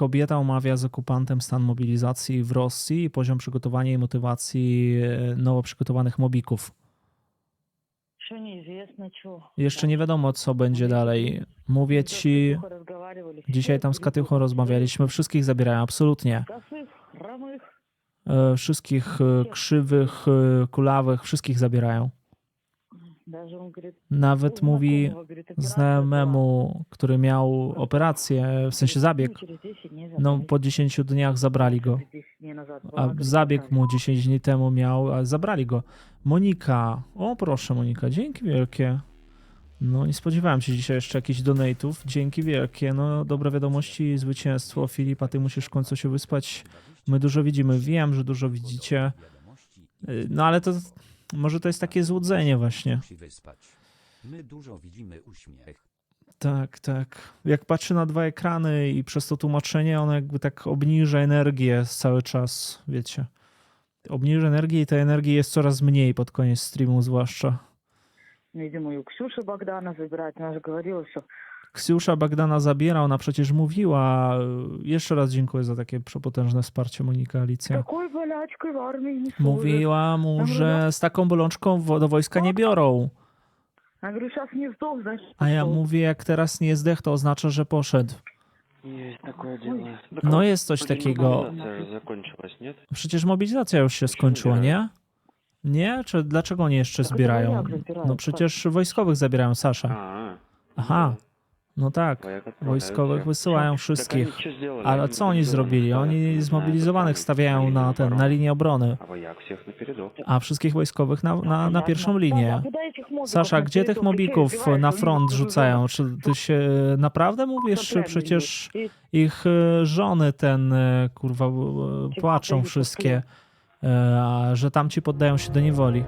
Kobieta omawia z okupantem stan mobilizacji w Rosji i poziom przygotowania i motywacji e, nowo przygotowanych mobików. Jeszcze nie wiadomo, co będzie dalej. Mówię ci, dzisiaj tam z Katychą rozmawialiśmy, wszystkich zabierają, absolutnie. E, wszystkich e, krzywych, kulawych, wszystkich zabierają. Nawet mówi znajomemu, który miał operację, w sensie zabieg, no po 10 dniach zabrali go. A zabieg mu 10 dni temu miał, a zabrali go. Monika, o proszę Monika, dzięki wielkie. No nie spodziewałem się dzisiaj jeszcze jakichś donate'ów. Dzięki wielkie. No dobre wiadomości, zwycięstwo. Filipa, ty musisz w końcu się wyspać. My dużo widzimy. Wiem, że dużo widzicie. Y, no ale to może to jest takie złudzenie właśnie. Musi wyspać. My dużo widzimy uśmiech. Tak, tak. Jak patrzy na dwa ekrany i przez to tłumaczenie, ono jakby tak obniża energię cały czas, wiecie. Obniża energię i tej energii jest coraz mniej pod koniec streamu zwłaszcza. Видимо, и у Ксюши Богдана забирать. Она же говорила, что Ksiusza Bagdana zabiera, ona przecież mówiła. Jeszcze raz dziękuję za takie przepotężne wsparcie Monika Alicja. такой болячкой в армии не служит. Mówiła mu, że z taką bolączką wo- do wojska nie biorą. Я говорю, сейчас не сдох, значит, A ja ушел. mówię, jak teraz nie zdech, to oznacza, że poszedł. Есть такое дело. No jest coś takiego. Мобилизация же закончилась, нет? Przecież mobilizacja już się skończyła, nie? Nie? Czy dlaczego oni jeszcze Tak, zbierają? jak zabierają? No przecież wojskowych zabierają, Sasza. А, Aha, no tak, wojskowych wysyłają wszystkich, ale co oni zrobili? Oni zmobilizowanych stawiają na ten, na linię obrony, a wszystkich wojskowych na, na, na pierwszą linię. Sasza, gdzie tych mobików na front rzucają? Czy ty się e, naprawdę mówisz, czy przecież ich e, żony ten, e, kurwa, płaczą wszystkie, że tam ci poddają się do niewoli?